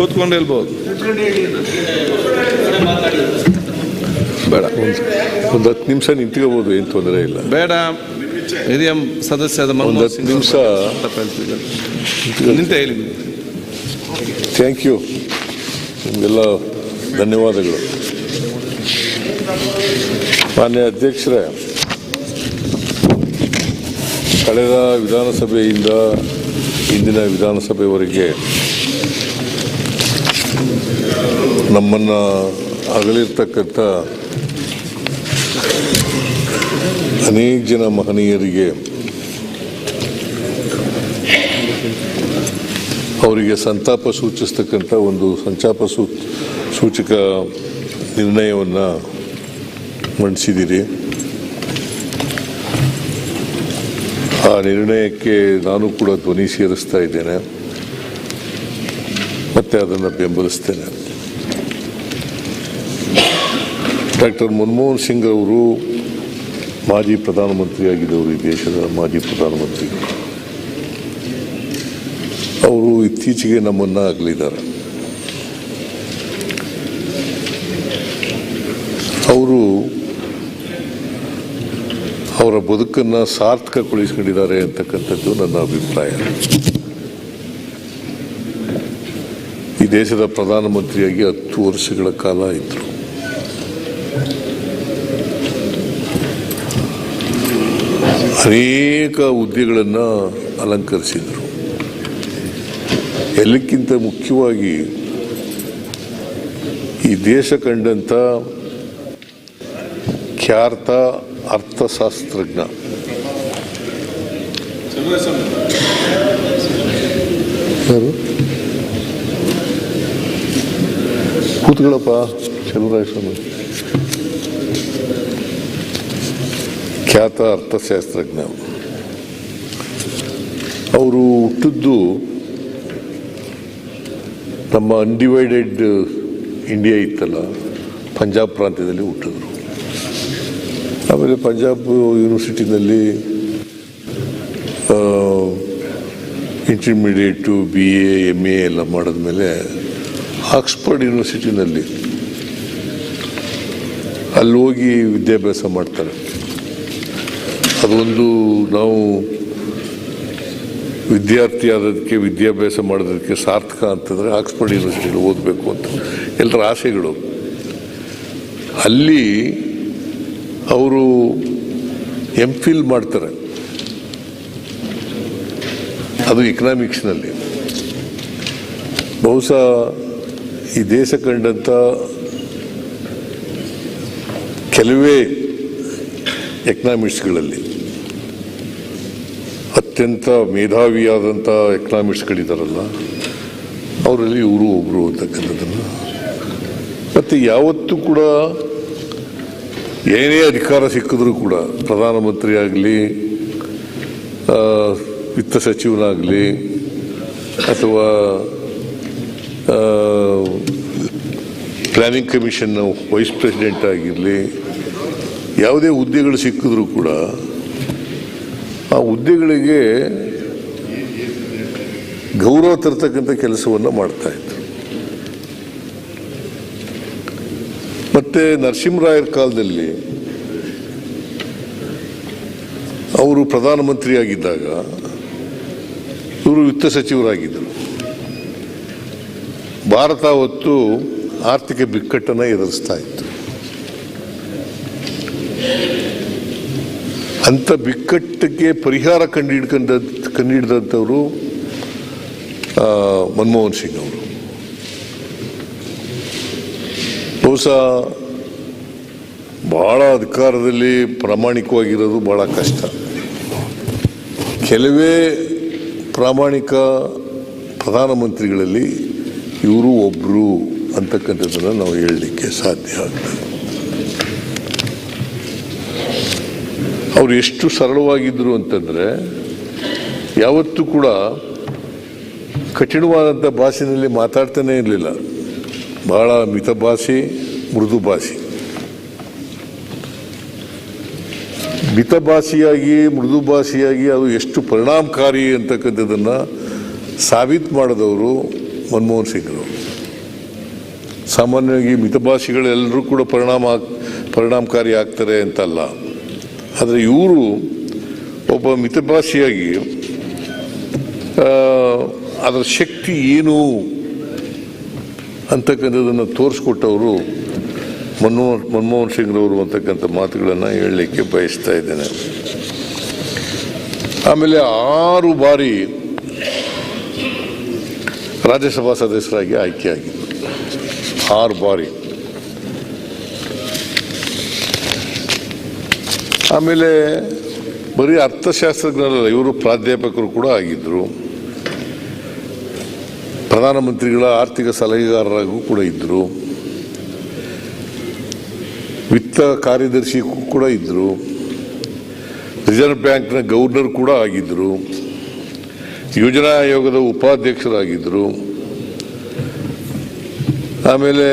ಕೂತ್ಕೊಂಡು ಹೇಳ್ಬೋದು ಬೇಡ ಒಂದು ಹತ್ತು ನಿಮಿಷ ನಿಂತ್ಕೋಬೋದು ಏನು ತೊಂದರೆ ಇಲ್ಲ. ಬೇಡ ಹಿರಿಯ ಸದಸ್ಯ ಒಂದು ಹತ್ತು ನಿಮಿಷ. ನಿಂತ ಹೇಳಿ ಥ್ಯಾಂಕ್ ಯು ನಿಮಗೆಲ್ಲ ಧನ್ಯವಾದಗಳು. ಮಾನ್ಯ ಅಧ್ಯಕ್ಷರೇ ಕಳೆದ ವಿಧಾನಸಭೆಯಿಂದ ಇಂದಿನ ವಿಧಾನಸಭೆವರೆಗೆ ನಮ್ಮನ್ನು ಅಗಲಿರ್ತಕ್ಕಂಥ ಅನೇಕ ಜನ ಮಹನೀಯರಿಗೆ ಅವರಿಗೆ ಸಂತಾಪ ಸೂಚಿಸ್ತಕ್ಕಂಥ ಒಂದು ಸಂತಾಪ ಸೂ, ಸೂಚಕ ನಿರ್ಣಯವನ್ನು ಮಂಡಿಸಿದ್ದೀರಿ. ಆ ನಿರ್ಣಯಕ್ಕೆ ನಾನು ಕೂಡ ಧ್ವನಿ ಸೇರಿಸ್ತಾ ಇದ್ದೇನೆ. ಮತ್ತೆ ಅದನ್ನು ಬೆಂಬಲಿಸ್ತೇನೆ. ಡಾಕ್ಟರ್ ಮನಮೋಹನ್ ಸಿಂಗ್ ಅವರು ಮಾಜಿ ಪ್ರಧಾನಮಂತ್ರಿಯಾಗಿದ್ದವರು ಈ ದೇಶದ ಮಾಜಿ ಪ್ರಧಾನಮಂತ್ರಿ. ಅವರು ಇತ್ತೀಚೆಗೆ ನಮ್ಮನ್ನು ಅಗಲಿದ್ದಾರೆ. ಅವರು ಅವರ ಬದುಕನ್ನು ಸಾರ್ಥಕಗೊಳಿಸ್ಕೊಂಡಿದ್ದಾರೆ ಅಂತಕ್ಕಂಥದ್ದು ನನ್ನ ಅಭಿಪ್ರಾಯ ಈ ದೇಶದ ಪ್ರಧಾನಮಂತ್ರಿಯಾಗಿ ಹತ್ತು ವರ್ಷಗಳ ಕಾಲ ಇದ್ದರು ಅನೇಕ ಹುದ್ದೆಗಳನ್ನು ಅಲಂಕರಿಸಿದರು. ಎಲ್ಲಕ್ಕಿಂತ ಮುಖ್ಯವಾಗಿ ಈ ದೇಶ ಕಂಡಂಥ ಖ್ಯಾತ ಅರ್ಥಶಾಸ್ತ್ರಜ್ಞ. ಕೂತ್ಕೊಳ್ಳಪ್ಪ ಸ್ವಾಮಿ ಖ್ಯಾತ ಅರ್ಥಶಾಸ್ತ್ರಜ್ಞ. ಅವರು ಹುಟ್ಟಿದ್ದು ನಮ್ಮ ಅನ್ಡಿವೈಡೆಡ್ ಇಂಡಿಯಾ ಇತ್ತಲ್ಲ, ಪಂಜಾಬ್ ಪ್ರಾಂತ್ಯದಲ್ಲಿ ಹುಟ್ಟಿದ್ರು. ಆಮೇಲೆ Punjab ಯೂನಿವರ್ಸಿಟಿನಲ್ಲಿ intermediate B A M A ಎಲ್ಲ ಮಾಡಿದ್ಮೇಲೆ ಆಕ್ಸ್ಫರ್ಡ್ ಯೂನಿವರ್ಸಿಟಿನಲ್ಲಿ ಅಲ್ಲಿ ಹೋಗಿ ವಿದ್ಯಾಭ್ಯಾಸ ಮಾಡ್ತಾರೆ. ಅದೊಂದು ನಾವು ವಿದ್ಯಾರ್ಥಿ ಆದದಕ್ಕೆ, ವಿದ್ಯಾಭ್ಯಾಸ ಮಾಡೋದಕ್ಕೆ ಸಾರ್ಥಕ ಅಂತಂದರೆ ಆಕ್ಸ್ಫರ್ಡ್ ಯೂನಿವರ್ಸಿಟಿಯಲ್ಲಿ ಓದಬೇಕು ಅಂತ. ಎಲ್ಲರ ಆಸೆಗಳು. ಅಲ್ಲಿ ಅವರು ಎಂ ಫಿಲ್ ಮಾಡ್ತಾರೆ. ಅದು ಎಕನಾಮಿಕ್ಸ್ನಲ್ಲಿ ಬಹುಶಃ ಈ ದೇಶ ಕಂಡಂಥ ಕೆಲವೇ ಎಕನಾಮಿಕ್ಸ್ಗಳಲ್ಲಿ ಅತ್ಯಂತ ಮೇಧಾವಿಯಾದಂಥ ಎಕನಾಮಿಕ್ಸ್ಗಳಿದ್ದಾರಲ್ಲ ಅವರಲ್ಲಿ ಇವರು ಒಬ್ಬರು ಅಂತಕ್ಕಂಥದ್ದನ್ನು. ಮತ್ತು ಯಾವತ್ತೂ ಕೂಡ ಏನೇ ಅಧಿಕಾರ ಸಿಕ್ಕಿದ್ರೂ ಕೂಡ ಪ್ರಧಾನಮಂತ್ರಿ ಆಗಲಿ ವಿತ್ತ ಸಚಿವನಾಗಲಿ, ಅಥವಾ ಪ್ಲಾನಿಂಗ್ ಕಮಿಷನ್ನ ವೈಸ್ ಪ್ರೆಸಿಡೆಂಟ್ ಆಗಿರಲಿ, ಯಾವುದೇ ಹುದ್ದೆಗಳು ಸಿಕ್ಕಿದ್ರೂ ಕೂಡ ಆ ಹುದ್ದೆಗಳಿಗೆ ಗೌರವ ತರ್ತಕ್ಕಂಥ ಕೆಲಸವನ್ನು ಮಾಡ್ತಾ ಇದ್ರು. ಮತ್ತೆ ನರಸಿಂಹರಾಯರ ಕಾಲದಲ್ಲಿ ಅವರು ಪ್ರಧಾನಮಂತ್ರಿಯಾಗಿದ್ದಾಗ ಇವರು ವಿತ್ತ ಸಚಿವರಾಗಿದ್ದರು. ಭಾರತ ಹೊತ್ತು ಆರ್ಥಿಕ ಬಿಕ್ಕಟ್ಟನ್ನು ಎದುರಿಸ್ತಾ ಇತ್ತು. ಅಂಥ ಬಿಕ್ಕಟ್ಟಿಗೆ ಪರಿಹಾರ ಕಂಡುಹಿಡ್ಕೊಂಡ, ಕಂಡುಹಿಡಿದಂಥವರು ಹಿಡಿದಂಥವರು ಮನಮೋಹನ್ ಸಿಂಗ್ ಅವರು. ಬಹುಶಃ ಭಾಳ ಅಧಿಕಾರದಲ್ಲಿ ಪ್ರಾಮಾಣಿಕವಾಗಿರೋದು ಭಾಳ ಕಷ್ಟ. ಕೆಲವೇ ಪ್ರಾಮಾಣಿಕ ಪ್ರಧಾನಮಂತ್ರಿಗಳಲ್ಲಿ ಇವರು ಒಬ್ಬರು ಅಂತಕ್ಕಂಥದ್ದನ್ನು ನಾವು ಹೇಳಲಿಕ್ಕೆ ಸಾಧ್ಯ ಆಗ್ತದೆ. ಅವರು ಎಷ್ಟು ಸರಳವಾಗಿದ್ದರು ಅಂತಂದರೆ ಯಾವತ್ತೂ ಕೂಡ ಕಠಿಣವಾದಂಥ ಭಾಷೆಯಲ್ಲಿ ಮಾತಾಡ್ತಾನೇ ಇರಲಿಲ್ಲ. ಬಹಳ ಮಿತಭಾಷಿ ಮೃದು ಭಾಷೆ. ಮಿತಭಾಷಿಯಾಗಿ ಮೃದು ಭಾಷೆಯಾಗಿ ಅದು ಎಷ್ಟು ಪರಿಣಾಮಕಾರಿ ಅಂತಕ್ಕಂಥದ್ದನ್ನು ಸಾಬೀತು ಮಾಡಿದವರು ಮನಮೋಹನ್ ಸಿಂಗ್ರು. ಸಾಮಾನ್ಯವಾಗಿ ಮಿತಭಾಷಿಗಳೆಲ್ಲರೂ ಕೂಡ ಪರಿಣಾಮ ಪರಿಣಾಮಕಾರಿ ಆಗ್ತಾರೆ ಅಂತಲ್ಲ. ಆದರೆ ಇವರು ಒಬ್ಬ ಮಿತಭಾಷಿಯಾಗಿ ಅದರ ಶಕ್ತಿ ಏನು ಅಂತಕ್ಕಂಥದ್ದನ್ನು ತೋರಿಸ್ಕೊಟ್ಟವರು ಮನಮೋಹನ್ ಮನಮೋಹನ್ ಸಿಂಗ್ರವರು ಅಂತಕ್ಕಂಥ ಮಾತುಗಳನ್ನು ಹೇಳಲಿಕ್ಕೆ ಬಯಸ್ತಾ ಇದ್ದೇನೆ. ಆಮೇಲೆ ಆರು ಬಾರಿ ರಾಜ್ಯಸಭಾ ಸದಸ್ಯರಾಗಿ ಆಯ್ಕೆಯಾಗಿದ್ದರು ಆರು ಬಾರಿ. ಆಮೇಲೆ ಬರೀ ಅರ್ಥಶಾಸ್ತ್ರಜ್ಞರಲ್ಲ, ಇವರು ಪ್ರಾಧ್ಯಾಪಕರು ಕೂಡ ಆಗಿದ್ದರು ಪ್ರಧಾನಮಂತ್ರಿಗಳ ಆರ್ಥಿಕ ಸಲಹೆಗಾರರಾಗೂ ಕೂಡ ಇದ್ದರು ವಿತ್ತ ಕಾರ್ಯದರ್ಶಿ ಕೂಡ ಇದ್ದರು ರಿಸರ್ವ್ ಬ್ಯಾಂಕ್ನ ಗವರ್ನರ್ ಕೂಡ ಆಗಿದ್ದರು ಯೋಜನಾ ಆಯೋಗದ ಉಪಾಧ್ಯಕ್ಷರಾಗಿದ್ದರು ಆಮೇಲೆ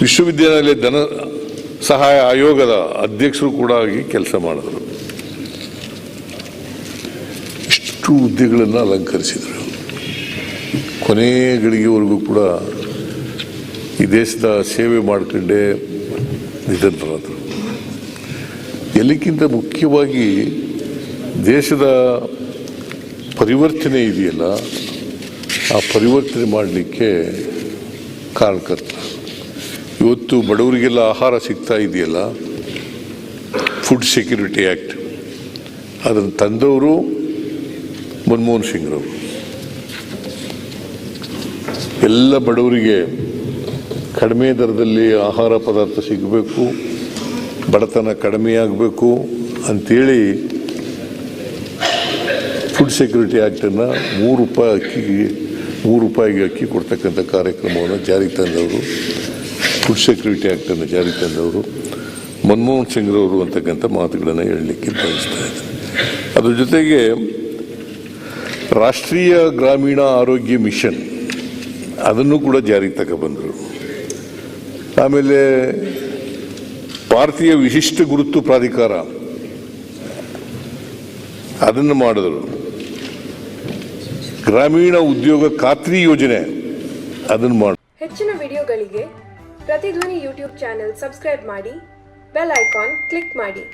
ವಿಶ್ವವಿದ್ಯಾನಿಲಯ ಧನ ಸಹಾಯ ಆಯೋಗದ ಅಧ್ಯಕ್ಷರು ಕೂಡ ಆಗಿ ಕೆಲಸ ಮಾಡಿದರು. ಇಷ್ಟು ಹುದ್ದೆಗಳನ್ನು ಅಲಂಕರಿಸಿದರು. ಕೊನೆ ಗಳಿಗೆವರೆಗೂ ಕೂಡ ಈ ದೇಶದ ಸೇವೆ ಮಾಡಿಕೊಂಡೇ ನಿಧನರಾದರು. ಎಲ್ಲಕ್ಕಿಂತ ಮುಖ್ಯವಾಗಿ ದೇಶದ ಪರಿವರ್ತನೆ ಇದೆಯಲ್ಲ, ಆ ಪರಿವರ್ತನೆ ಮಾಡಲಿಕ್ಕೆ ಕಾರಣಕರ್ತ. ಇವತ್ತು ಬಡವರಿಗೆಲ್ಲ ಆಹಾರ ಸಿಗ್ತಾ ಇದೆಯಲ್ಲ ಫುಡ್ ಸೆಕ್ಯೂರಿಟಿ ಆ್ಯಕ್ಟ್ ಅದನ್ನು ತಂದವರು ಮನಮೋಹನ್ ಸಿಂಗ್ರವರು. ಎಲ್ಲ ಬಡವರಿಗೆ ಕಡಿಮೆ ದರದಲ್ಲಿ ಆಹಾರ ಪದಾರ್ಥ ಸಿಗಬೇಕು, ಬಡತನ ಕಡಿಮೆಯಾಗಬೇಕು ಅಂಥೇಳಿ ಫುಡ್ ಸೆಕ್ಯೂರಿಟಿ ಆ್ಯಕ್ಟನ್ನು ಮೂರು ರೂಪಾಯಿ ಅಕ್ಕಿಗೆ, ಮೂರು ರೂಪಾಯಿಗೆ ಅಕ್ಕಿ ಕೊಡ್ತಕ್ಕಂಥ ಕಾರ್ಯಕ್ರಮವನ್ನು ಜಾರಿಗೆ ತಂದವರು ಫುಡ್ ಸೆಕ್ಯೂರಿಟಿ ಆ್ಯಕ್ಟನ್ನು ಜಾರಿಗೆ ತಂದವರು ಮನಮೋಹನ್ ಸಿಂಗ್ರವರು ಅಂತಕ್ಕಂಥ ಮಾತುಗಳನ್ನು ಹೇಳಲಿಕ್ಕೆ ಬಯಸ್ತಾ ಇದ್ದಾರೆ ಅದ್ರ ಜೊತೆಗೆ ರಾಷ್ಟ್ರೀಯ ಗ್ರಾಮೀಣ ಆರೋಗ್ಯ ಮಿಷನ್ ಅದನ್ನು ಕೂಡ ಜಾರಿಗೆ ತಗೊಬಂದರು ಆಮೇಲೆ ಭಾರತೀಯ ವಿಶಿಷ್ಟ ಗುರುತು ಪ್ರಾಧಿಕಾರ ಅದನ್ನು ಮಾಡಿದರು. ಗ್ರಾಮೀಣ ಉದ್ಯೋಗ ಖಾತ್ರಿ ಯೋಜನೆ. ಅದನ್ನು ಮಾಡಿ ಹೆಚ್ಚಿನ ವಿಡಿಯೋಗಳಿಗೆ ಪ್ರತಿಧ್ವನಿ ಯೂಟ್ಯೂಬ್ ಚಾನೆಲ್ ಸಬ್ಸ್ಕ್ರೈಬ್ ಮಾಡಿ, ಬೆಲ್ ಐಕಾನ್ ಕ್ಲಿಕ್ ಮಾಡಿ.